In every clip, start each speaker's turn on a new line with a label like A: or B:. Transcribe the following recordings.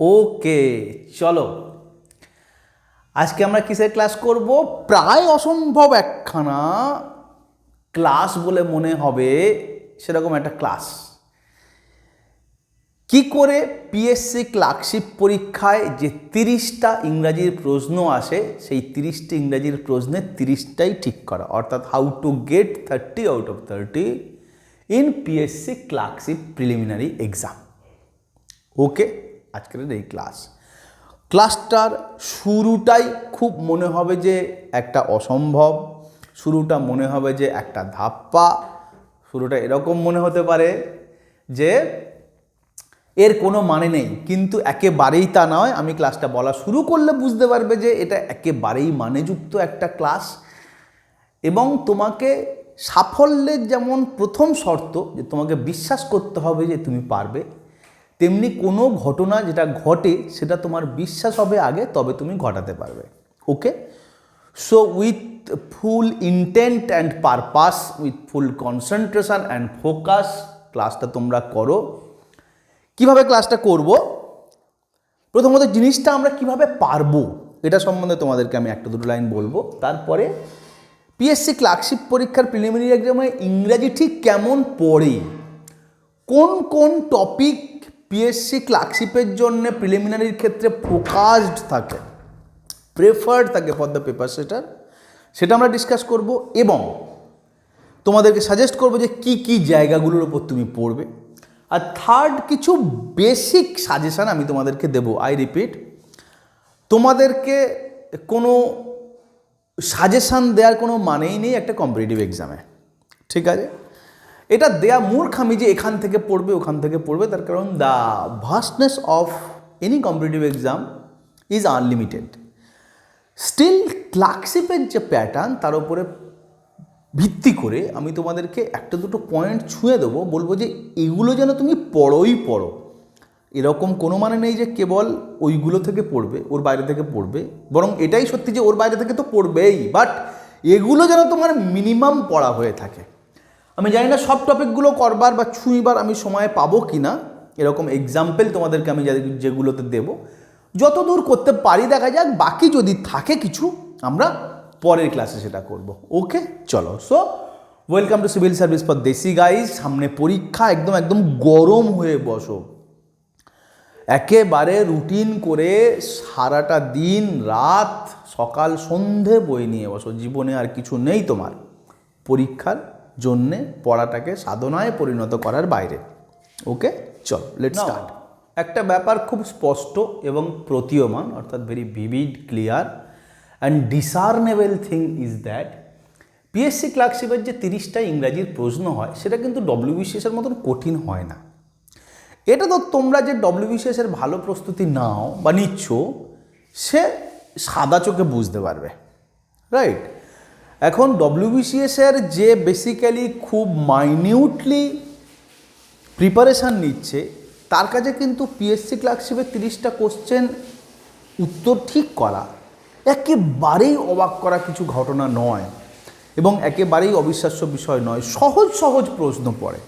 A: ওকে, চলো। আজকে আমরা কিসের ক্লাস করব? প্রায় অসম্ভব একখানা ক্লাস বলে মনে হবে, সেরকম একটা ক্লাস কি করে পিএসসি ক্লার্কশিপ পরীক্ষায় যে তিরিশটা ইংরাজির প্রশ্ন আসে, সেই তিরিশটি ইংরাজির প্রশ্নের তিরিশটাই ঠিক করা। অর্থাৎ how to get thirty out of thirty in PSC clerkship preliminary exam okay আজকের এই ক্লাস ক্লাসটার শুরুটাই খুব মনে হবে যে একটা অসম্ভব, শুরুটা মনে হবে যে একটা ধাপ্পা, শুরুটা এরকম মনে হতে পারে যে এর কোনো মানে নেই, কিন্তু একেবারেই তা নয়। আমি ক্লাসটা বলা শুরু করলে বুঝতে পারবে যে এটা একেবারেই মানেযুক্ত একটা ক্লাস এবং তোমাকে সাফল্যের যেমন প্রথম শর্ত যে তোমাকে বিশ্বাস করতে হবে যে তুমি পারবে তেমনি কোনো ঘটনা যেটা ঘটে, সেটা তোমার বিশ্বাস হবে আগে, তবে তুমি ঘটাতে পারবে। Okay so with full intent and purpose with full concentration and focus ক্লাসটা তোমরা করো। কীভাবে ক্লাসটা করব? প্রথমত জিনিসটা আমরা কীভাবে পারব, এটা সম্বন্ধে তোমাদেরকে আমি একটা দুটো লাইন বলব। তারপরে পিএসসি ক্লার্কশিপ পরীক্ষার প্রিলিমিনারি এক্সামে ইংরাজি ঠিক কেমন পড়ে? কোন কোন টপিক পিএসসি ক্লার্কশিপের জন্য প্রিলিমিনারির ক্ষেত্রে ফোকাসড থাকে প্রেফার্ড থাকে ফর দ্য পেপার সেটার সেটা আমরা ডিসকাস করব এবং তোমাদেরকে সাজেস্ট করব যে কি কি জায়গাগুলোর ওপর তুমি পড়বে। আর থার্ড কিছু বেসিক সাজেশান আমি তোমাদেরকে দেবো আই রিপিট তোমাদেরকে কোনো সাজেশান দেওয়ার কোনো মানেই নেই একটা কম্পিটিটিভ এক্সামে ঠিক আছে? এটা দেয়া মূর্খামি যে এখান থেকে পড়বে, ওখান থেকে পড়বে, তার কারণ the vastness of any competitive exam is unlimited still ক্লার্কশিপের যে প্যাটার্ন তার উপরে ভিত্তি করে আমি তোমাদেরকে একটা দুটো পয়েন্ট ছুঁয়ে দেবো, বলব যে এগুলো যেন তুমি পড়োই পড়ো। এরকম কোনো মানে নেই যে কেবল ওইগুলো থেকে পড়বে, ওর বাইরে থেকে পড়বে। বরং এটাই সত্যি যে ওর বাইরে থেকে তো পড়বেই বাট এগুলো যেন তোমার মিনিমাম পড়া হয়ে থাকে। আমি জানি না সব টপিকগুলো করবার বা ছুঁইবার আমি সময় পাবো কি না এরকম এক্সাম্পল তোমাদেরকে আমি যেগুলোতে দেবো। যত দূর করতে পারি দেখা যাক, বাকি যদি থাকে কিছু, আমরা পরের ক্লাসে সেটা করব। ওকে চলো। So welcome to civil service for desi guys সামনে পরীক্ষা একদম একদম গরম হয়ে বসো। একেবারে রুটিন করে সারাটা দিন, রাত, সকাল, সন্ধে বই নিয়ে বসো। জীবনে আর কিছু নেই তোমার। পরীক্ষার জন্যে পড়াটাকে সাধনায় পরিণত করার বাইরে। ওকে? চল লেট স্টার্ট একটা ব্যাপার খুব স্পষ্ট এবং প্রতীয়মান অর্থাৎ very vivid clear and discernible thing is that PSC ক্লার্কশিপের যে তিরিশটা ইংরাজির প্রশ্ন হয় সেটা কিন্তু ডব্লিউবিসিএসের মতন কঠিন হয় না। এটা তো তোমরা যে ডব্লিউবিসিএস এর ভালো প্রস্তুতি নাও বা নিচ্ছ সে সাদা চোখে বুঝতে পারবে। রাইট এখন ডব্লিউবিসিএস এর যে বেসিক্যালি খুব মাইনিউটলি প্রিপারেশান নিচ্ছে, তার কাছে কিন্তু পিএসসি ক্লার্কশিপের তিরিশটা কোশ্চেন উত্তর ঠিক করা একেবারেই অবাক করা কিছু ঘটনা নয় এবং একেবারেই অবিশ্বাস্য বিষয় নয়। সহজ সহজ প্রশ্ন পড়ে।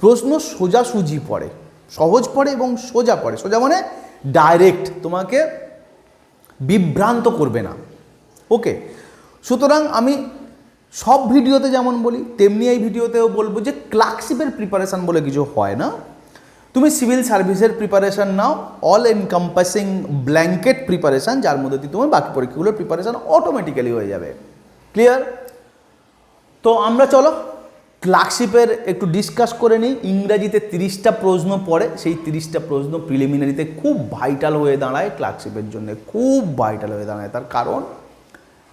A: প্রশ্ন সোজাসুজি পড়ে। সহজ পড়ে এবং সোজা পড়ে। সোজা মানে ডাইরেক্ট তোমাকে বিভ্রান্ত করবে না। ওকে সুতরাং আমি সব ভিডিওতে যেমন বলি, তেমনি এই ভিডিওতেও বলব যে ক্লার্কশিপের প্রিপারেশান বলে কিছু হয় না। তুমি সিভিল সার্ভিসের প্রিপারেশান নাও অল এনকাম্পাসিং ব্ল্যাঙ্কেট প্রিপারেশান যার মধ্যে দিয়ে তোমার বাকি পরীক্ষাগুলোর প্রিপারেশান অটোমেটিক্যালি হয়ে যাবে। ক্লিয়ার তো আমরা চলো, ক্লার্কশিপের একটু ডিসকাস করে নিই। ইংরাজিতে তিরিশটা প্রশ্ন পড়ে, সেই তিরিশটা প্রশ্ন প্রিলিমিনারিতে খুব ভাইটাল হয়ে দাঁড়ায় ক্লার্কশিপের জন্য, খুব ভাইটাল হয়ে দাঁড়ায়। তার কারণ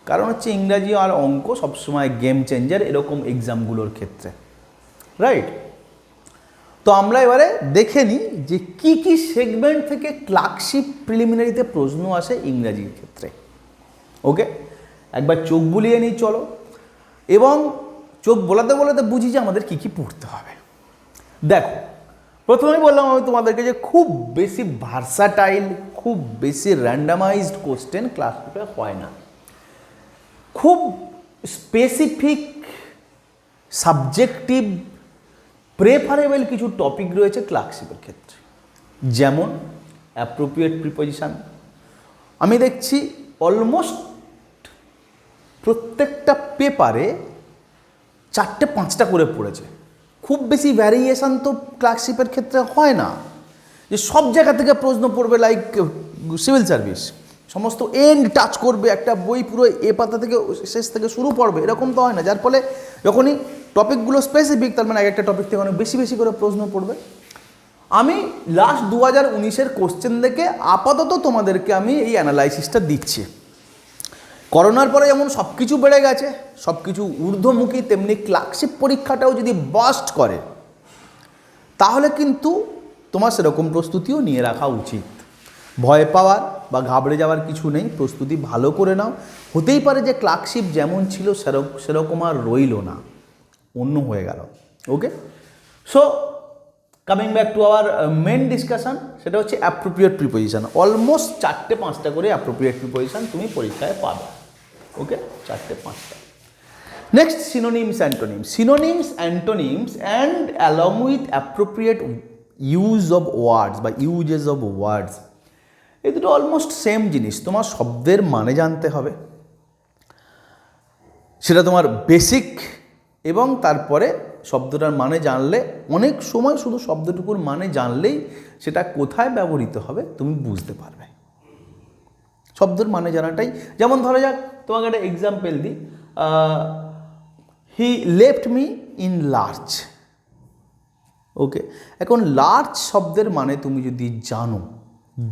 A: কারণ হচ্ছে ইংরাজি আর অঙ্ক সবসময় গেম চেঞ্জার এরকম এক্সামগুলোর ক্ষেত্রে রাইট তো আমরা এবারে দেখে নিই যে কি কি সেগমেন্ট থেকে ক্লার্কশিপ প্রিলিমিনারিতে প্রশ্ন আসে ইংরাজির ক্ষেত্রে ওকে একবার চোখ বুলিয়ে নিই, চলো। এবং চোখ বোলাতে বোলাতে বুঝি যে আমাদের কী কী পড়তে হবে। দেখো, প্রথমেই বললাম আমি তোমাদেরকে যে খুব বেশি ভার্সাটাইল খুব বেশি র্যান্ডামাইজড কোশ্চেন ক্লাসরুমে হয় না। খুব স্পেসিফিক সাবজেক্টিভ প্রেফারেবল কিছু টপিক রয়েছে ক্লার্কশিপের ক্ষেত্রে। যেমন অ্যাপ্রোপ্রিয়েট প্রিপোজিশন আমি দেখছি অলমোস্ট প্রত্যেকটা পেপারে চারটে পাঁচটা করে পড়েছে। খুব বেশি ভ্যারিয়েশান তো ক্লার্কশিপের ক্ষেত্রে হয় না। যে সব জায়গা থেকে প্রশ্ন পড়বে লাইক সিভিল সার্ভিস সমস্ত এন্ড টাচ করবে, একটা বই পুরো এ পাতা থেকে শেষ থেকে শুরু পড়বে, এরকম তো হয় না। যার ফলে যখনই টপিকগুলো স্পেসিফিক তার মানে এক একটা টপিক থেকে অনেক বেশি বেশি করে প্রশ্ন পড়বে। আমি লাস্ট দু হাজার উনিশের কোশ্চেন দেখে আপাতত তোমাদেরকে আমি এই অ্যানালাইসিসটা দিচ্ছি। করোনার পরে যেমন সব কিছু বেড়ে গেছে সব কিছু ঊর্ধ্বমুখী, তেমনি ক্লার্কশিপ পরীক্ষাটাও যদি বাস্ট করে, তাহলে কিন্তু তোমার সেরকম প্রস্তুতিও নিয়ে রাখা উচিত। ভয় পাওয়ার বা ঘাবড়ে যাওয়ার কিছু নেই, প্রস্তুতি ভালো করে নাও। হতেই পারে যে ক্লার্কশিপ যেমন ছিল সেরকম সেরকম আর রইল না, অন্য হয়ে গেল। Okay? So coming back to our main discussion সেটা হচ্ছে অ্যাপ্রোপ্রিয়েট প্রিপোজিশন অলমোস্ট চারটে পাঁচটা করে অ্যাপ্রোপ্রিয়েট প্রিপোজিশন তুমি পরীক্ষায় পাবে। ওকে? চারটে পাঁচটা। Next synonyms antonyms synonyms antonyms and along with appropriate use of words বা ইউজেস অফ ওয়ার্ডস এই দুটো অলমোস্ট সেম জিনিস। তোমার শব্দের মানে জানতে হবে। সেটা তোমার বেসিক এবং তারপরে শব্দটার মানে জানলে, অনেক সময় শুধু শব্দটুকুর মানে জানলেই সেটা কোথায় ব্যবহৃত হবে তুমি বুঝতে পারবে। শব্দের মানে জানাটাই, যেমন ধরা যাক, তোমাকে একটা এক্সাম্পল দিই। He left me in large okay এখন লার্জ শব্দের মানে তুমি যদি জানো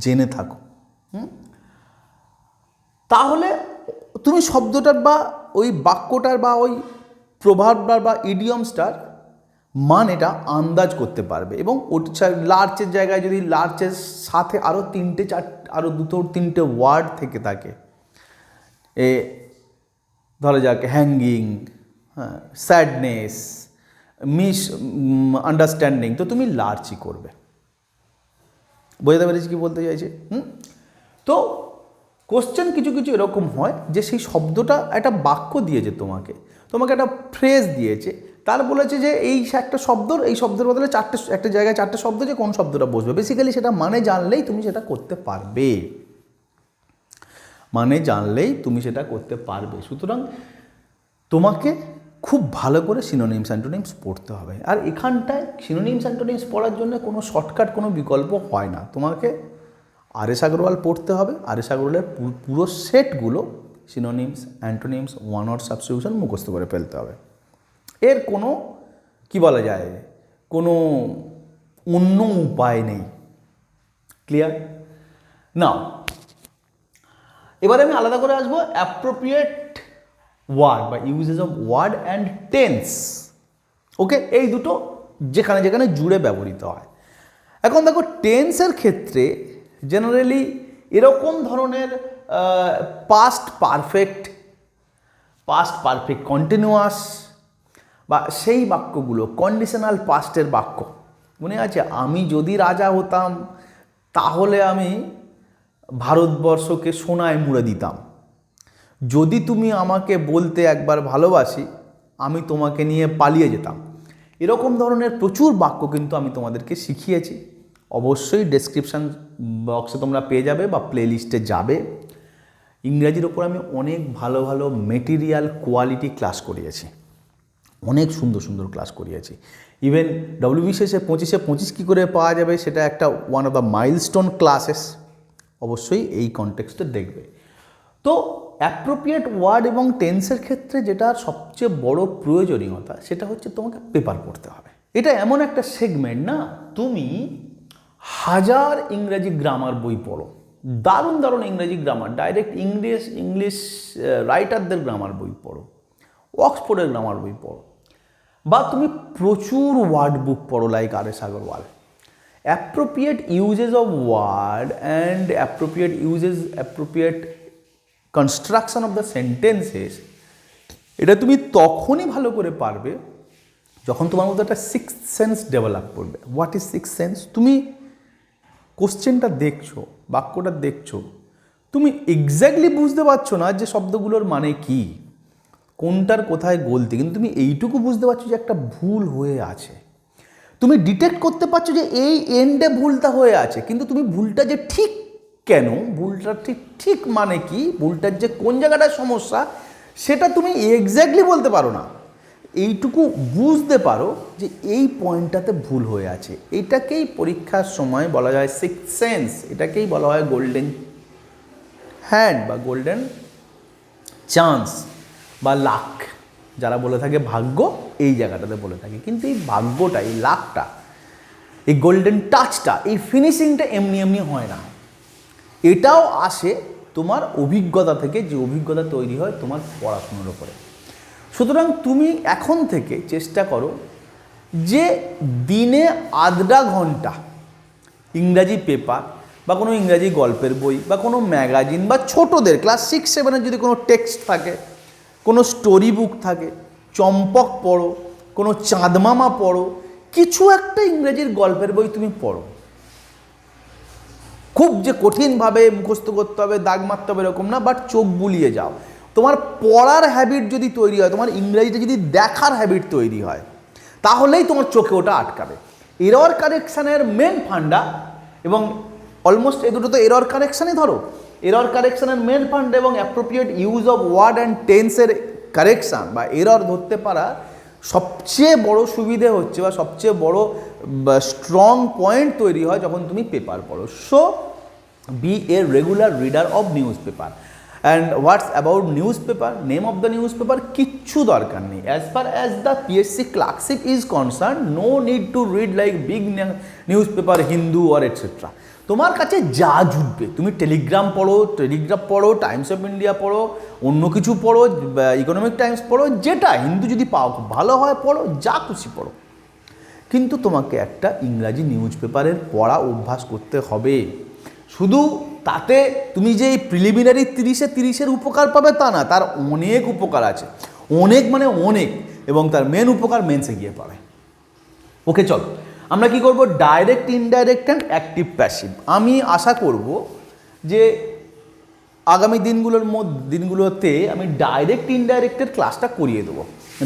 A: জেনে থাকো। তাহলে তুমি শব্দটার বা ওই বাক্যটার বা ওই প্রভাবটার বা ইডিয়মসটার মান এটা আন্দাজ করতে পারবে এবং লার্চের জায়গায় যদি লার্চের সাথে আরও তিনটে চার আরও দুটো তিনটে ওয়ার্ড থেকে থাকে, এ ধরা যাক হ্যাঙ্গিং হ্যাঁ স্যাডনেস মিস আন্ডারস্ট্যান্ডিং তো তুমি লার্চই করবে। বোঝাতে পেরেছি কি বলতে চাইছি? হুম? তো কোশ্চেন কিছু কিছু এরকম হয় যে সেই শব্দটা একটা বাক্য দিয়েছে তোমাকে। তোমাকে একটা ফ্রেজ দিয়েছে। তার বলেছে যে এই একটা শব্দ, এই শব্দের বদলে চারটে, একটা জায়গায় চারটে শব্দ যে কোন শব্দটা বসবে? বেসিক্যালি সেটা মানে জানলেই তুমি সেটা করতে পারবে। মানে জানলেই তুমি সেটা করতে পারবে। সুতরাং তোমাকে খুব ভালো করে সিনোনিমস অ্যান্টোনিমস পড়তে হবে। আর এখানটায় সিনোনিমস অ্যান্টোনিমস পড়ার জন্য কোনো শর্টকাট কোনো বিকল্প হয় না। তোমাকে আর এস আগরওয়াল পড়তে হবে। আর এস আগরওয়ালের পুরো সেটগুলো synonyms antonyms one or substitution মুখস্থ করে ফেলতে হবে। এর কোনো, কি বলা যায়? কোনো অন্য উপায় নেই। ক্লিয়ার নাও এবারে আমি আলাদা করে আসব অ্যাপ্রোপ্রিয়েট ওয়ার্ড বা usages of word and tense okay এই দুটো যেখানে যেখানে জুড়ে ব্যবহৃত হয়। এখন দেখো টেন্সের ক্ষেত্রে জেনারেলি এরকম ধরনের past perfect past perfect continuous বা সেই বাক্যগুলো কন্ডিশনাল পাস্টের বাক্য। মনে আছে, আমি যদি রাজা হতাম, তাহলে আমি ভারতবর্ষকে সোনায় মুড়ে দিতাম। যদি তুমি আমাকে বলতে একবার ভালোবাসি, আমি তোমাকে নিয়ে পালিয়ে যেতাম। এরকম ধরনের প্রচুর বাক্য কিন্তু আমি তোমাদেরকে শিখিয়েছি। অবশ্যই ডেসক্রিপশান বক্সে তোমরা পেয়ে যাবে বা প্লে লিস্টে যাবে। ইংরাজির ওপর আমি অনেক ভালো ভালো মেটেরিয়াল কোয়ালিটি ক্লাস করিয়েছি। অনেক সুন্দর সুন্দর ক্লাস করিয়েছি। ইভেন ডব্লিউবিসিএসে পঁচিশে পঁচিশ কী করে পাওয়া যাবে সেটা একটা one of the milestone classes অবশ্যই এই কনটেক্সটে দেখবে। তো অ্যাপ্রোপ্রিয়েট ওয়ার্ড এবং টেন্সের ক্ষেত্রে যেটা সবচেয়ে বড় প্রয়োজনীয়তা, সেটা হচ্ছে তোমাকে পেপার পড়তে হবে। এটা এমন একটা সেগমেন্ট না, তুমি হাজার ইংরেজি গ্রামার বই পড়ো। দারুণ দারুণ ইংরেজি গ্রামার ডাইরেক্ট ইংলিশ ইংলিশ রাইটারদের গ্রামার বই পড়ো অক্সফোর্ডের গ্রামার বই পড়ো। বা তুমি প্রচুর ওয়ার্ড বুক পড়ো like R S Agarwal appropriate usages of word and appropriate usages appropriate construction of the sentences এটা তুমি তখনই ভালো করে পারবে যখন তোমার মধ্যে একটা সিক্স সেন্স ডেভেলপ করবে। হোয়াট ইজ সিক্স সেন্স তুমি কোশ্চেনটা দেখছ, বাক্যটা দেখছ, তুমি এক্স্যাক্টলি বুঝতে পারছ না যে শব্দগুলোর মানে কি, কোনটার কোথায় গলতি, কিন্তু তুমি এইটুকু বুঝতে পারছ যে একটা ভুল হয়ে আছে। তুমি ডিটেক্ট করতে পারছ যে এই এন্ডে ভুলটা হয়ে আছে, কিন্তু তুমি ভুলটা যে ঠিক কেন ভুলটা ঠিক ঠিক মানে কি? ভুলটার যে কোন জায়গাটায় সমস্যা, সেটা তুমি এক্স্যাক্টলি বলতে পারো না। এইটুকু বুঝতে পারো যে এই পয়েন্টটাতে ভুল হয়ে আছে। এটাকেই পরীক্ষার সময় বলা যায় সিক্স সেন্স এটাকেই বলা হয় গোল্ডেন হ্যান্ড বা গোল্ডেন চান্স বা লাক যারা বলে থাকে ভাগ্য, এই জায়গাটাতে বলে থাকে। কিন্তু এই ভাগ্যটা, এই লাকটা এই গোল্ডেন টাচটা এই ফিনিশিংটা এমনি এমনি হয় না। এটাও আসে তোমার অভিজ্ঞতা থেকে যে অভিজ্ঞতা তৈরি হয় তোমার পড়াশুনোর উপরে। সুতরাং তুমি এখন থেকে চেষ্টা করো যে দিনে আধটা ঘণ্টা ইংরাজি পেপার বা কোনো ইংরাজি গল্পের বই বা কোনো ম্যাগাজিন বা ছোটদের, ক্লাস সিক্স সেভেনের যদি কোনো টেক্সট থাকে, কোনো স্টোরি বুক থাকে, চম্পক পড়ো, কোনো চাঁদমামা পড়ো, কিছু একটা ইংরেজির গল্পের বই তুমি পড়ো। খুব যে কঠিনভাবে মুখস্থ করতে হবে, দাগ মারতে হবে এরকম না বাট চোখ বুলিয়ে যাও। তোমার পড়ার হ্যাবিট যদি তৈরি হয়, তোমার ইংরেজিটা যদি দেখার হ্যাবিট তৈরি হয়, তাহলেই তোমার চোখে ওটা আটকাবে। এরর কারেকশানের মেন ফান্ডা, এবং অলমোস্ট এ দুটো তো এরর কারেকশানই ধরো এরর কারেকশানের মেন ফান্ডা এবং appropriate use of word and টেন্সের কারেকশান বা এরর ধরতে পারা সবচেয়ে বড় সুবিধে হচ্ছে বা সবচেয়ে বড় স্ট্রং পয়েন্ট তৈরি হয় যখন তুমি পেপার পড়ো। So be a regular reader of news paper and what's about news paper name of the news paper কিচ্ছু দরকার নেই as far as the PSC clerkship is concern no need to read like big news paper Hindu or etcetera তোমার কাছে যা জুটবে, তুমি Telegram পড়ো Telegraph পড়ো টাইমস অফ ইন্ডিয়া পড়ো, অন্য কিছু পড়ো ইকোনমিক টাইমস পড়ো, যেটা হিন্দু যদি পাও ভালো হয়, পড়ো, যা খুশি পড়ো। কিন্তু তোমাকে একটা ইংরাজি নিউজ পেপারের পড়া অভ্যাস করতে হবে। শুধু তাতে তুমি যে এই প্রিলিমিনারি তিরিশে তিরিশের উপকার পাবে তা না, তার অনেক উপকার আছে। অনেক মানে অনেক, এবং তার মেন উপকার মেন্সে গিয়ে পাবে ওকে চলো। আমরা কি করব? Direct indirect and active passive আমি আশা করব যে আগামী দিনগুলোর মধ্যে, দিনগুলোতে আমি ডাইরেক্ট ইনডাইরেক্টের ক্লাসটা করিয়ে দেবো।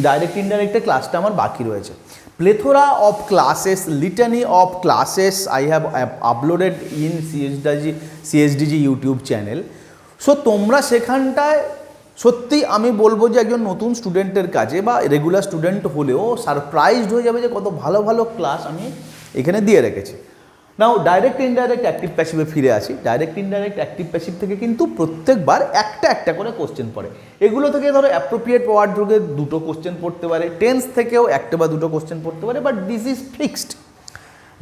A: ডাইরেক্ট ইনডাইরেক্টের ক্লাসটা আমার বাকি রয়েছে। Plethora of classes litany of classes I have uploaded in CSDG CSDG YouTube channel so তোমরা সেখানটায় সত্যি আমি বলব যে একজন নতুন স্টুডেন্টের কাজে বা রেগুলার স্টুডেন্ট হলেও সারপ্রাইজড হয়ে যাবে যে কত ভালো ভালো ক্লাস আমি এখানে দিয়ে রেখেছি। নাও ডাইরেক্ট ইনডাইরেক্ট অ্যাক্টিভ প্যাসিভে ফিরে আসি। ডাইরেক্ট ইনডাইরেক্ট অ্যাক্টিভ প্যাসিভ থেকে কিন্তু প্রত্যেকবার একটা একটা করে কোশ্চেন পড়ে। এগুলো থেকে ধরো অ্যাপ্রোপ্রিয়েট ওয়ার্ড যুগে দুটো কোশ্চেন পড়তে পারে টেন্স থেকেও একটা বা দুটো কোশ্চেন পড়তে পারে but this is fixed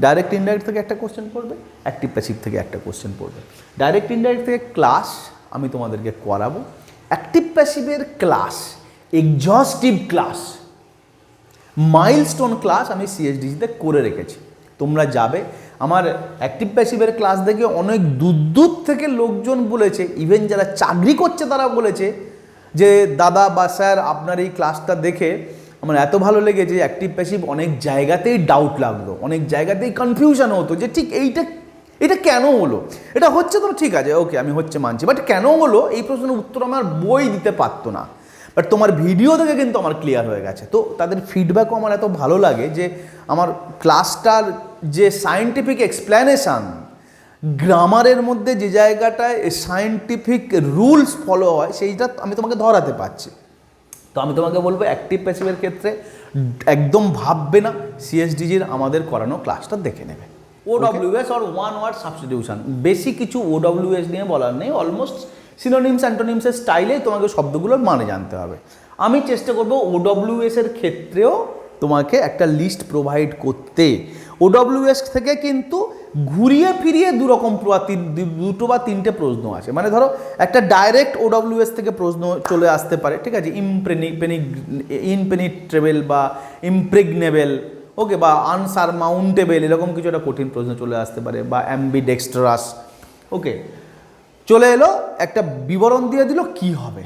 A: direct indirect থেকে একটা কোশ্চেন পড়বে অ্যাক্টিভ প্যাসিভ থেকে একটা কোশ্চেন পড়বে। ডাইরেক্ট ইনডাইরেক্ট থেকে ক্লাস আমি তোমাদেরকে করাবো। Active প্যাসিভের class exhaustive class milestone class আমি সিএসডিজিতে করে রেখেছি। তোমরা যাবে, আমার অ্যাক্টিভ প্যাসিভের ক্লাস দেখে অনেক দূর দূর থেকে লোকজন বলেছে ইভেন যারা চাকরি করছে তারা বলেছে যে, দাদা বা স্যার আপনার এই ক্লাসটা দেখে আমার এত ভালো লেগেছে অ্যাক্টিভ প্যাসিভ অনেক জায়গাতেই ডাউট লাগল অনেক জায়গাতেই কনফিউশন হতো যে, ঠিক এইটা এটা কেন হলো? এটা হচ্ছে তো ঠিক আছে ওকে আমি হচ্ছে মানছি বাট কেন হলো? এই প্রশ্নের উত্তর আমার বই দিতে পারতো না। বাট তোমার ভিডিও থেকে কিন্তু আমার ক্লিয়ার হয়ে গেছে। তো তাদের ফিডব্যাকও আমার এত ভালো লাগে যে আমার ক্লাসটার যে সায়েন্টিফিক এক্সপ্ল্যানেশান গ্রামারের মধ্যে যে জায়গাটায় সায়েন্টিফিক রুলস ফলো হয়, সেইটা আমি তোমাকে ধরাতে পারছি। তো আমি তোমাকে বলব অ্যাক্টিভ প্যাসিভের ক্ষেত্রে একদম ভাববে না সিএসডিজির আমাদের করানো ক্লাসটা দেখে নেবে। OWS or one word substitution বেশি কিছু ওডব্লিউএস নিয়ে বলার নেই। অলমোস্ট সিনোনিমস অ্যান্টোনিমসের স্টাইলে তোমাকে শব্দগুলোর মানে জানতে হবে। আমি চেষ্টা করব ওডব্লিউএস এর ক্ষেত্রেও তোমাকে একটা লিস্ট প্রোভাইড করতে। ওডব্লিউএস থেকে কিন্তু ঘুরিয়ে ফিরিয়ে দু রকম দুটো বা তিনটে প্রশ্ন আছে মানে ধরো একটা ডাইরেক্ট ওডব্লিউএস থেকে প্রশ্ন চলে আসতে পারে ঠিক আছে? ইমপ্রেনি পেনি ইনপেনিট্রেবেল বা ইমপ্রেগনেবেল ওকে বা আনসার মাউন্টেবেল এরকম কিছু একটা কঠিন প্রশ্ন চলে আসতে পারে, বা অ্যাম্বি ডেক্সট্রাস ওকে চলে এলো, একটা বিবরণ দিয়ে দিল কি হবে।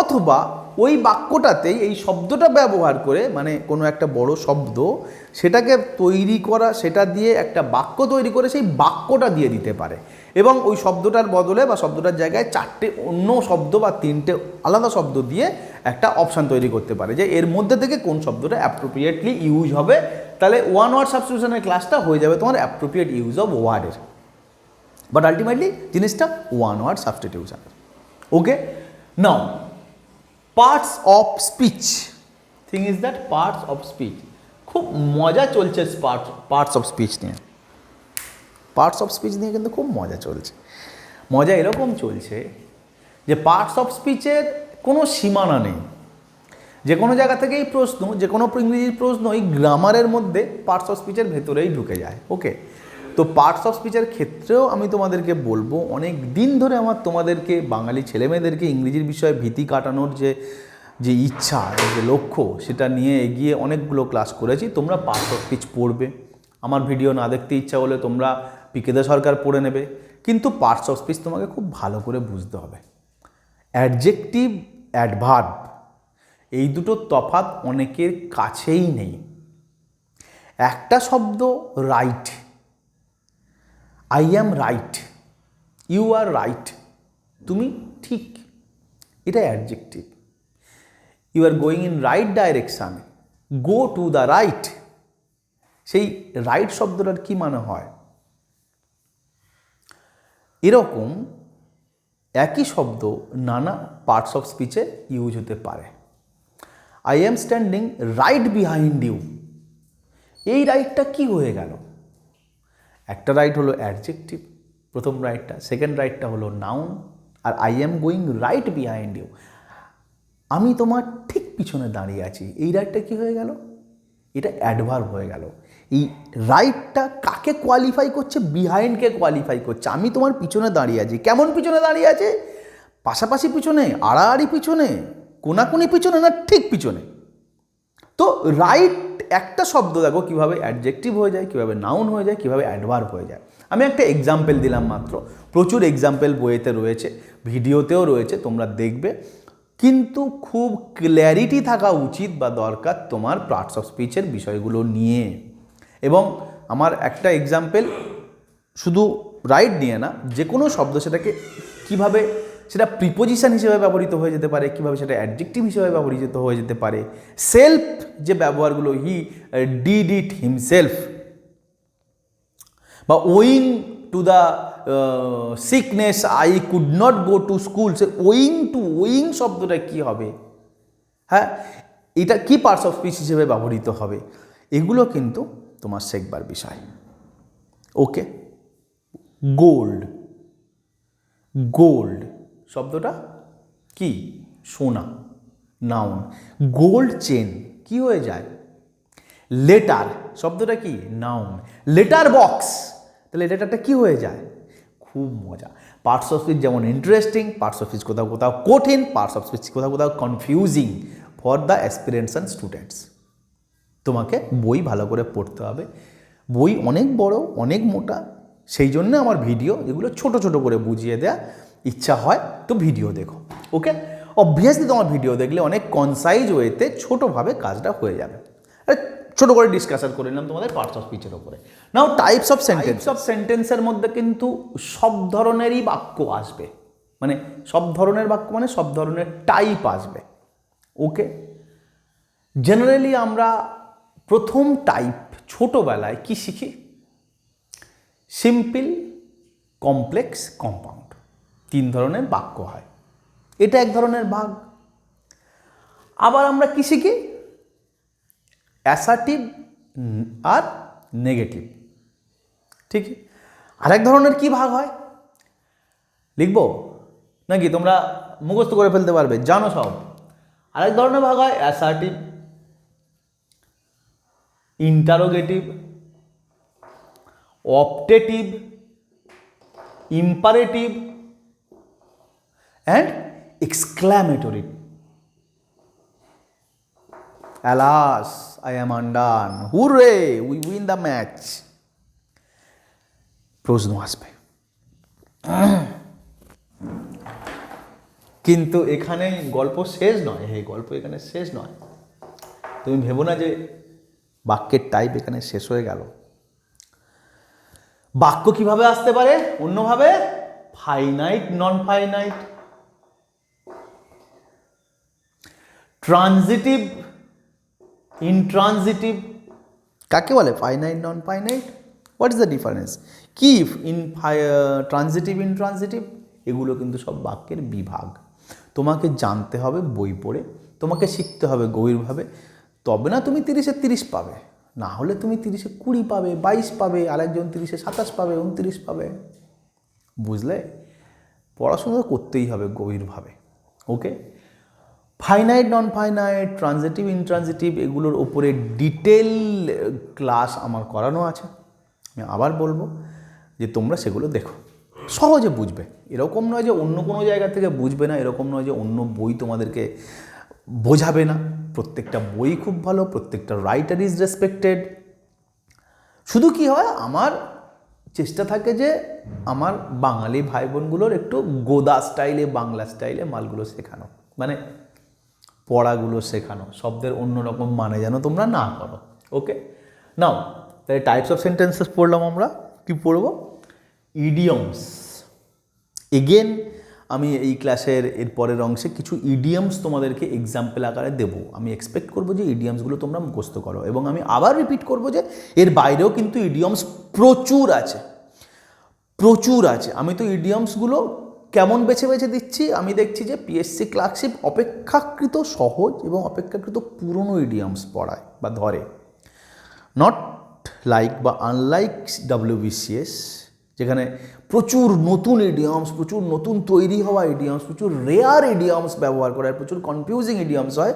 A: অথবা ওই বাক্যটাতেই এই শব্দটা ব্যবহার করে মানে কোনো একটা বড় শব্দ, সেটাকে তৈরি করা, সেটা দিয়ে একটা বাক্য তৈরি করে সেই বাক্যটা দিয়ে দিতে পারে। এবং ওই শব্দটার বদলে বা শব্দটার জায়গায় চারটে অন্য শব্দ বা তিনটে আলাদা শব্দ দিয়ে একটা অপশান তৈরি করতে পারে যে এর মধ্যে থেকে কোন শব্দটা অ্যাপ্রোপ্রিয়েটলি ইউজ হবে, তাহলে ওয়ান ওয়ার্ড সাবস্টিটিউশনের ক্লাসটা হয়ে যাবে তোমার অ্যাপ্রোপ্রিয়েট ইউজ অফ ওয়ার্ডের বাট আলটিমেটলি জিনিসটা one word substitution okay now parts of speech thing is that parts of speech খুব মজা চলছে পার্ট পার্টস অফ স্পিচ নিয়ে। পার্টস অফ স্পিচ নিয়ে কিন্তু খুব মজা চলছে। মজা এরকম চলছে যে পার্টস অফ স্পিচের কোনো সীমানা নেই। যে কোনো জায়গা থেকেই প্রশ্ন, যে কোনো ইংরেজির প্রশ্ন এই গ্রামারের মধ্যে পার্টস অফ স্পিচের ভেতরেই ঢুকে যায়। ওকে তো পার্টস অফ স্পিচের ক্ষেত্রেও আমি তোমাদেরকে বলব, অনেক দিন ধরে আমার তোমাদেরকে, বাঙালি ছেলেমেয়েদেরকে ইংরেজির বিষয়ে ভীতি কাটানোর যে যে ইচ্ছা, যে লক্ষ্য, সেটা নিয়ে এগিয়ে অনেকগুলো ক্লাস করেছি। তোমরা পার্টস অফ স্পিচ পড়বে। আমার ভিডিও না দেখতে ইচ্ছা হলে তোমরা পিকেদা সরকার পড়ে নেবে, কিন্তু পার্টস অফ স্পিচ তোমাকে খুব ভালো করে বুঝতে হবে। অ্যাডজেক্টিভ অ্যাডভার্ব এই দুটো তফাত অনেকের কাছেই নেই। একটা শব্দ right I am right you are right তুমি ঠিক, এটা adjective you are going in right direction go to the right সেই রাইট শব্দটার কি মানে হয়? এরকম একই শব্দ নানা পার্টস অফ স্পিচে ইউজ হতে পারে। I am standing right behind you এই রাইটটা কি হয়ে গেল? একটা রাইট হলো অ্যাডজেক্টিভ প্রথম রাইটটা সেকেন্ড রাইটটা হলো noun R I am going right behind you আমি তোমার ঠিক পিছনে দাঁড়িয়ে আছি। এই রাইটটা কি হয়ে গেল? এটা অ্যাডভার্ব হয়ে গেল। এই রাইটটা কাকে কোয়ালিফাই করছে? বিহাইন্ডকে কোয়ালিফাই করছে। আমি তোমার পিছনে দাঁড়িয়ে আছি। কেমন পিছনে দাঁড়িয়ে আছে? পাশাপাশি পিছনে, আড়াআড়ি পিছনে, কোনাকুনি পিছনে না ঠিক পিছনে? তো রাইট একটা শব্দ দেখো কীভাবে অ্যাডজেক্টিভ হয়ে যায়, কীভাবে নাউন হয়ে যায়, কীভাবে অ্যাডভার্ব হয়ে যায়। আমি একটা এক্সাম্পল দিলাম মাত্র। প্রচুর এক্সাম্পল বইয়েতে রয়েছে, ভিডিওতেও রয়েছে, তোমরা দেখবে। কিন্তু খুব ক্ল্যারিটি থাকা উচিত বা দরকার তোমার পার্টস অফ স্পিচের বিষয়গুলো নিয়ে। এবং আমার একটা এক্সাম্পল শুধু রাইট নিয়ে না যে কোনো শব্দ সেটাকে কীভাবে, সেটা প্রিপোজিশন হিসেবে ব্যবহৃত হয়ে যেতে পারে, কীভাবে সেটা অ্যাডজেক্টিভ হিসেবে ব্যবহৃত হয়ে যেতে পারে। সেলফ যে ব্যবহারগুলো হি ডিড ইট হিমসেলফ বা owing to the sickness I could not go to school say owing to owing শব্দটা কি হবে? হ্যাঁ এটা কি পার্টস অফ স্পিচ হিসেবে ব্যবহৃত হবে? এগুলো কিন্তু তোমার শেখবার বিষয়। ওকে? গোল্ড গোল্ড শব্দটা কি? সোনা। নাউন গোল্ড চেন কি হয়ে যায়? লেটার শব্দটা কি? নাউন লেটার বক্স তাহলে লেটারটা কি হয়ে যায়? খুব মজা। পার্টস অফ স্পিচ যেমন ইন্টারেস্টিং পার্টস অফ স্পিচ কোথাও কোথাও কঠিন পার্টস অফ স্পিচ কোথাও কোথাও confusing for the aspirants and students তোমাকে বই ভালো করে পড়তে হবে। বই অনেক বড়, অনেক মোটা, সেই জন্য আমার ভিডিও এগুলো ছোট ছোট করে বুঝিয়ে দেয়া ইচ্ছা হয় তো ভিডিও দেখো ওকে অবভিয়াসলি তোমার ভিডিও দেখলে অনেক কনসাইজ ওয়েতে ছোটোভাবে কাজটা হয়ে যাবে। ছোট করে ডিসকাশন করে নিলাম তোমাদের পার্টস অফ স্পিচের ওপরে now types of sentence of সেন্টেন্সের মধ্যে কিন্তু সব ধরনেরই বাক্য আসবে। মানে সব ধরনের বাক্য মানে সব ধরনের টাইপ আসবে। ওকে জেনারেলি আমরা প্রথম টাইপ ছোটোবেলায় কি শিখি? সিম্পল কমপ্লেক্স কম্পাউন্ড তিন ধরনের বাক্য হয়। এটা এক ধরনের ভাগ আবার আমরা কি শিখি? অ্যাসার্টিভ আর নেগেটিভ। ঠিক? আরেক ধরনের কি ভাগ হয়? লিখব? নাকি তোমরা মুখস্থ করে ফেলতে পারবে? জানো সব। আরেক ধরনের ভাগ হয় assertive, interrogative, optative, imperative, and exclamatory. Alas I am undone hurrah we win the match প্রশ্ন আসবে কিন্তু এখানে গল্প শেষ নয় হে গল্প এখানে শেষ নয় তুমি ভেবো না যে বাক্যের টাইপ এখানে শেষ হয়ে গেল বাক্য কীভাবে আসতে পারে অন্যভাবে finite non finite transitive intransitive কাকে বলে? Finite non finite what is the difference কি ইন ট্রানজিটিভ ইন ট্রানজিটিভ এগুলো কিন্তু সব বাক্যের বিভাগ। তোমাকে জানতে হবে বই পড়ে, তোমাকে শিখতে হবে গভীরভাবে। তবে না তুমি তিরিশে তিরিশ পাবে, না হলে তুমি তিরিশে কুড়ি পাবে, বাইশ পাবে, আরেকজন তিরিশে সাতাশ পাবে, উনত্রিশ পাবে। বুঝলে? পড়াশোনা করতেই হবে গভীরভাবে okay finite non finite transitive intransitive এগুলোর ওপরে ডিটেল ক্লাস আমার করানো আছে। আমি আবার বলব যে তোমরা সেগুলো দেখো। সহজে বুঝবে। এরকম নয় যে অন্য কোনো জায়গা থেকে বুঝবে না, এরকম নয় যে অন্য বই তোমাদেরকে বোঝাবে না। প্রত্যেকটা বই খুব ভালো, প্রত্যেকটা রাইটার ইজ রেসপেক্টেড শুধু কি হয়, আমার চেষ্টা থাকে যে আমার বাঙালি ভাই বোনগুলোর একটু গোদা স্টাইলে বাংলা স্টাইলে মালগুলো শেখানো। মানে পড়াগুলো শেখানো, শব্দের অন্যরকম মানে যেন তোমরা না করো। ওকে নাও তাই টাইপস অফ সেন্টেন্সেস পড়লাম আমরা, কি পড়ব? ইডিয়মস এগেন আমি এই ক্লাসের এর পরের অংশে কিছু ইডিয়ামস তোমাদেরকে এক্সাম্পল আকারে দেবো। আমি এক্সপেক্ট করব যে ইডিয়ামসগুলো তোমরা মুখস্থ করো এবং আমি আবার রিপিট করব যে এর বাইরেও কিন্তু ইডিয়মস প্রচুর আছে। প্রচুর আছে। আমি তো ইডিয়মসগুলো কেমন বেছে বেছে দিচ্ছি? আমি দেখছি যে পিএসসি ক্লার্কশিপ অপেক্ষাকৃত সহজ এবং অপেক্ষাকৃত পুরনো ইডিয়মস পড়ায় বা ধরে। নট লাইক বা আনলাইক ডাব্লিউবিসিএস যেখানে প্রচুর নতুন ইডিয়মস প্রচুর নতুন তৈরি হওয়া ইডিয়মস প্রচুর রেয়ার ইডিয়মস ব্যবহার করে প্রচুর কনফিউজিং ইডিয়মস হয়।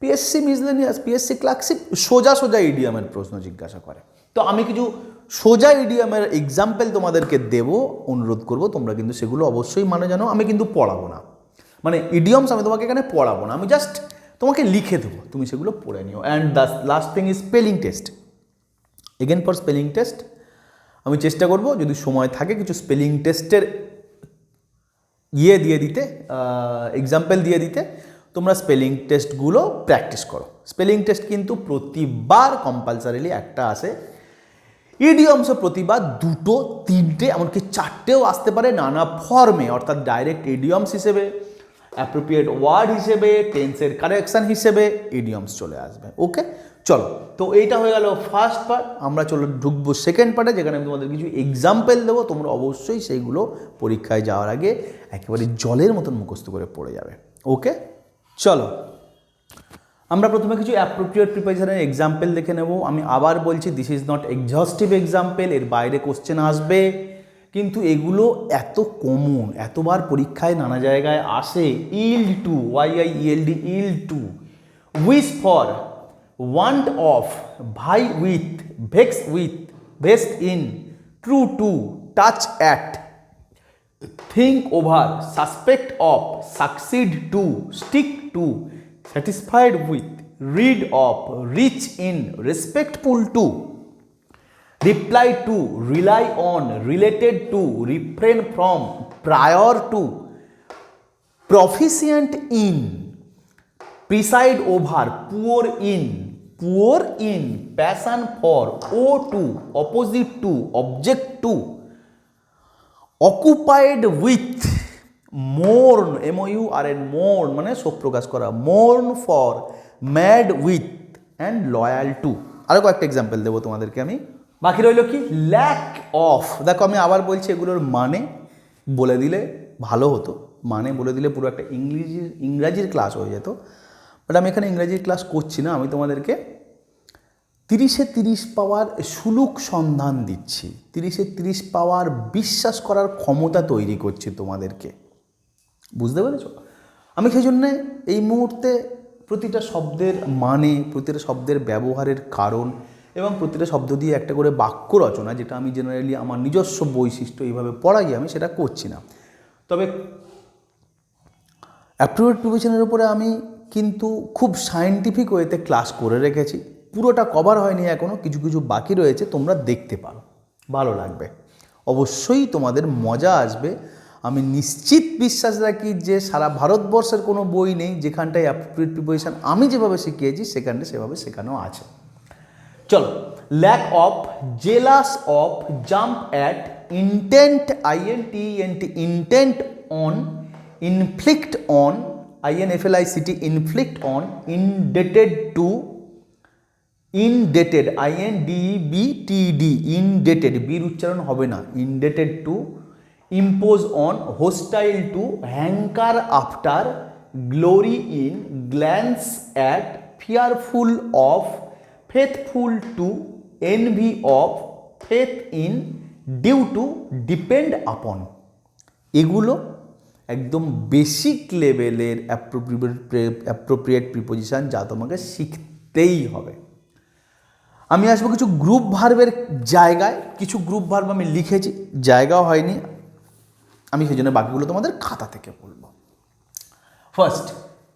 A: পিএসসি মিসলেনিয়াস পিএসসি ক্লার্কশিপ সোজা সোজা ইডিয়মের প্রশ্ন জিজ্ঞাসা করে। তো আমি কিছু সোজা ইডিয়মের এক্সাম্পল তোমাদেরকে দেব, অনুরোধ করব, তোমরা কিন্তু সেগুলো অবশ্যই মানে জানো, আমি কিন্তু পড়াবো না। মানে ইডিয়মস আমি তোমাকে এখানে পড়াবো না, আমি জাস্ট তোমাকে লিখে দেবো, তুমি সেগুলো পড়ে নিও। And the last thing is spelling test again for spelling test আমি চেষ্টা করব, যদি সময় থাকে কিছু স্পেলিং টেস্টের ইয়ে দিয়ে দিতে এক্সাম্পল দিয়ে দিতে, তোমরা স্পেলিং টেস্টগুলো প্র্যাকটিস করো। স্পেলিং টেস্ট কিন্তু প্রতিবার কম্পালসারিলি একটা আসে ইডিয়মসে প্রতিবাদ দুটো, তিনটে, এমনকি চারটেও আসতে পারে নানা ফর্মে অর্থাৎ ডাইরেক্ট ইডিয়মস হিসেবে অ্যাপ্রোপ্রিয়েট ওয়ার্ড হিসেবে টেন্সের কারেকশান হিসেবে ইডিয়মস চলে আসবে। ওকে চলো, তো এইটা হয়ে গেল ফার্স্ট পার্ট আমরা চলো ঢুকবো সেকেন্ড পার্টে যেখানে আমি তোমাদের কিছু এক্সাম্পল দেবো, তোমরা অবশ্যই সেইগুলো পরীক্ষায় যাওয়ার আগে একেবারে জলের মতন মুখস্থ করে পড়ে যাবে। ওকে চলো। আমরা প্রথমে কিছু অ্যাপ্রোপ্রিয়েট প্রিপারেশনের এক্সাম্পল দেখে নেব। আমি আবার বলছি this is not exhaustive example এর বাইরে কোশ্চেন আসবে। কিন্তু এগুলো এত কমন এতবার পরীক্ষায় নানা জায়গায় আসে yield to Y I E L D yield to wish for want of vie with vex with vest in true to touch at think over suspect of succeed to stick to, satisfied with, rid of, reach in, respectful to, reply to, rely on, related to, refrain from, prior to, proficient in, preside over, poor in, poor in passion for o to opposite to object to occupied with mourn M O U R N mourn মানে শোক প্রকাশ করা। Mourn for mad with and loyal to আরও কয়েকটা example দেবো তোমাদেরকে আমি। বাকি রইল কি? ল্যাক অফ দেখো, আমি আবার বলছি এগুলোর মানে বলে দিলে ভালো হতো। মানে বলে দিলে পুরো একটা ইংরেজির ইংরাজির ক্লাস হয়ে যেত। বাট আমি এখানে ইংরাজির ক্লাস করছি না, আমি তোমাদেরকে তিরিশে তিরিশ পাওয়ার সুলুক সন্ধান দিচ্ছি। তিরিশে তিরিশ পাওয়ার বিশ্বাস করার ক্ষমতা তৈরি করছি তোমাদেরকে। বুঝতে পেরেছ? আমি সেই জন্যে এই মুহূর্তে প্রতিটা শব্দের মানে প্রতিটা শব্দের ব্যবহারের কারণ এবং প্রতিটা শব্দ দিয়ে একটা করে বাক্য রচনা, যেটা আমি জেনারেলি আমার নিজস্ব বৈশিষ্ট্য এইভাবে পড়াই আমি, সেটা করছি না। তবে অ্যাপ্রোভেড প্রিপারেশনের উপরে আমি কিন্তু খুব সায়েন্টিফিক ওয়েতে ক্লাস করে রেখেছি। পুরোটা কভার হয়নি এখনও কিছু কিছু বাকি রয়েছে, তোমরা দেখতে পারো। ভালো লাগবে। অবশ্যই তোমাদের মজা আসবে। আমি নিশ্চিত বিশ্বাস রাখি যে সারা ভারতবর্ষের কোনো বই নেই যেখানটায় অ্যাপ্রোপ্রিয়েট প্রিপারেশন আমি যেভাবে শিখিয়েছি সেখানটা সেভাবে শেখানো আছে। চলো lack of jealous of jump at intent int N T intent on inflict on আইএনএফএলআইসিটি inflict on indebted to indebted I N D B T D indebted বির উচ্চারণ হবে না indebted to impose on hostile to hanker after glory in glance at fearful of faithful to envy of faith in due to depend upon এগুলো একদম basic লেভেলের appropriate preposition যা তোমাকে শিখতেই হবে। আমি আসব কিছু গ্রুপ ভার্বের জায়গায়। কিছু গ্রুপ ভার্ব আমি লিখেছি। জায়গাও হয়নি। আমি সেই জন্য বাকিগুলো তোমাদের খাতা থেকে বলব first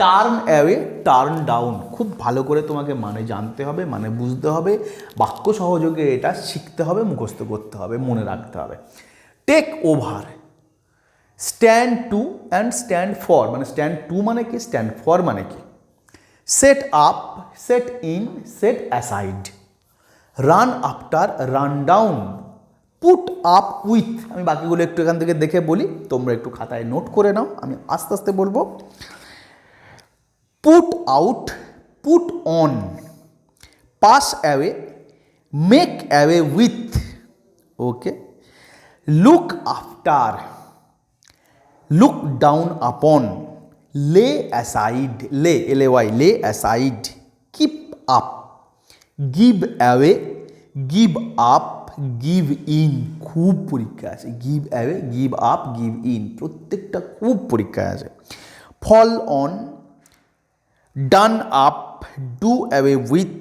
A: turn away turn down খুব ভালো করে তোমাকে মানে জানতে হবে মানে বুঝতে হবে। বাক্য সহযোগে এটা শিখতে হবে, মুখস্থ করতে হবে, মনে রাখতে হবে। Take over stand to and stand for মানে স্ট্যান্ড টু মানে কি? স্ট্যান্ড ফর মানে কি? Set up set in set aside run after run down put up with আমি বাকিগুলো একটু এখান থেকে দেখে বলি, তোমরা একটু খাতায় নোট করে নাও, আমি আস্তে আস্তে বলব। Put out put on pass away make away with okay look after look down upon lay aside lay L Y lay aside keep up give away give up give in খুব পরীক্ষা আছে। Give away give up give in প্রত্যেকটা খুব পরীক্ষায় আছে। Fall on done up do away with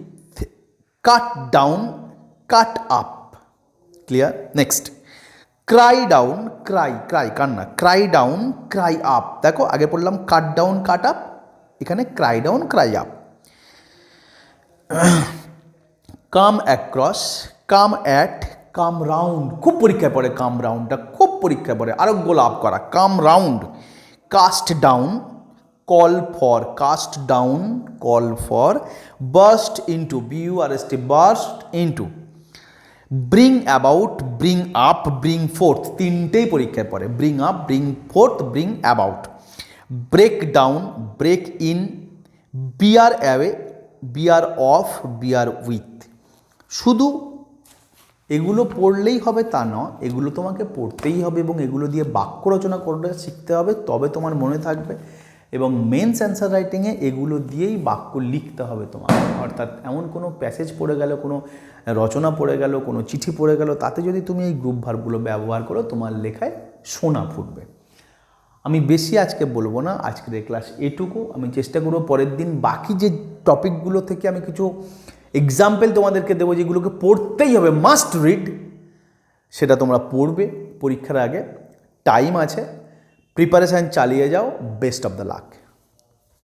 A: cut down cut up clear next cry down cry cry কান্না। Cry down cry up দেখো, আগে পড়লাম কাট ডাউন কাট আপ এখানে cry down cry up come across come at come round খুব পরীক্ষায় পড়ে কাম রাউন্ডটা খুব পরীক্ষায় পড়ে, আরোগ্য লাভ করা, come round cast down call for cast down call for burst into B U R S T burst into bring about bring up bring forth তিনটেই পরীক্ষায় পড়ে bring up bring forth bring about break down break in bear away bear off bear with শুধু এগুলো পড়লেই হবে তা নয় এগুলো তোমাকে পড়তেই হবে এবং এগুলো দিয়ে বাক্য রচনা করতে শিখতে হবে, তবে তোমার মনে থাকবে এবং মেন্স অ্যান্সার রাইটিংয়ে এগুলো দিয়েই বাক্য লিখতে হবে তোমার। অর্থাৎ এমন কোনো প্যাসেজ পড়ে গেল, কোনো রচনা পড়ে গেল, কোনো চিঠি পড়ে গেল, তাতে যদি তুমি এই গ্রুপ ভার্বগুলো ব্যবহার করো, তোমার লেখায় সোনা ফুটবে। আমি বেশি আজকে বলব না, আজকের এই ক্লাস এটুকু। আমি চেষ্টা করব পরের দিন বাকি যে টপিকগুলো থেকে আমি কিছু এক্সাম্পল তোমাদেরকে দেবো যেগুলোকে পড়তেই হবে মাস্ট রিড সেটা তোমরা পড়বে, পরীক্ষার আগে। টাইম আছে প্রিপারেশান চালিয়ে যাও বেস্ট অফ দ্য লাক